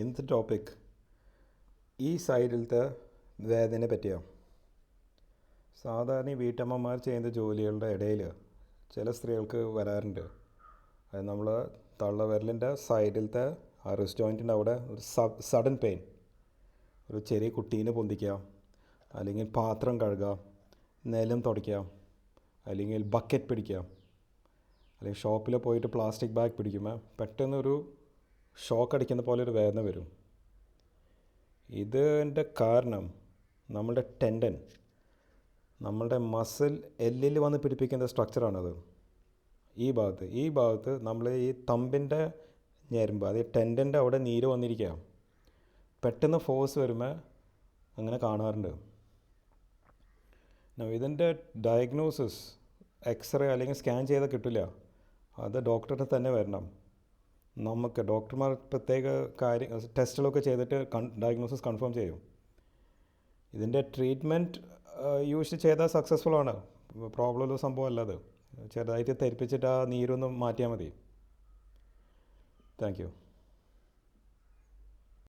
ഇന്നത്തെ ടോപ്പിക് ഈ സൈഡിലത്തെ വേദനയെ പറ്റിയാണ് സാധാരണ വീട്ടമ്മമാർ ചെയ്യുന്ന ജോലികളുടെ ഇടയിൽ ചില സ്ത്രീകൾക്ക് വരാറുണ്ട്. അത് നമ്മൾ തള്ളവിരലിന്റെ സൈഡിലത്തെ ആ റിസ്റ്റ് ജോയിന്റിന്റെ അവിടെ ഒരു സഡൻ പെയിൻ ഒരു ചെറിയ കുട്ടീനെ പൊന്തിക്കാം അല്ലെങ്കിൽ പാത്രം കഴുകുക നിലം തുടയ്ക്കുക അല്ലെങ്കിൽ ബക്കറ്റ് പിടിക്കുക അല്ലെങ്കിൽ ഷോപ്പിൽ പോയിട്ട് പ്ലാസ്റ്റിക് ബാഗ് പിടിക്കുമ്പോൾ പെട്ടെന്നൊരു ഷോക്ക് അടിക്കുന്ന പോലെ ഒരു വേദന വരും. ഇതിന്റെ കാരണം നമ്മളുടെ ടെൻഡൻ നമ്മളുടെ മസിൽ എല്ലിൽ വന്ന് പിടിപ്പിക്കുന്ന സ്ട്രക്ചറാണത്. ഈ ഭാഗത്ത് ഈ ഭാഗത്ത് നമ്മൾ ഈ തമ്പിന്റെ ഞരമ്പ് അത് ടെൻഡന്റെ അവിടെ നീര് വന്നിരിക്കുക പെട്ടെന്ന് ഫോഴ്സ് വരുമ്പോൾ അങ്ങനെ കാണാറുണ്ട്. ഇതിന്റെ ഡയഗ്നോസിസ് എക്സ്റേ അല്ലെങ്കിൽ സ്കാൻ ചെയ്താൽ കിട്ടില്ല അത് ഡോക്ടറുടെ തന്നെ വരണം. നമുക്ക് ഡോക്ടർമാർ പ്രത്യേക കാര്യം ടെസ്റ്റുകളൊക്കെ ചെയ്തിട്ട് ഡയഗ്നോസിസ് കൺഫേം ചെയ്യും. ഇതിന്റെ ട്രീറ്റ്മെന്റ് യൂസ് ചെയ്താൽ സക്സസ്ഫുൾ ആണ്. പ്രോബ്ലം ഉള്ള സംഭവം അത്. ചെറുതായിട്ട് തെരിപ്പിച്ചിട്ട് ആ നീരൊന്ന് മാറ്റിയാൽ മതി. Thank you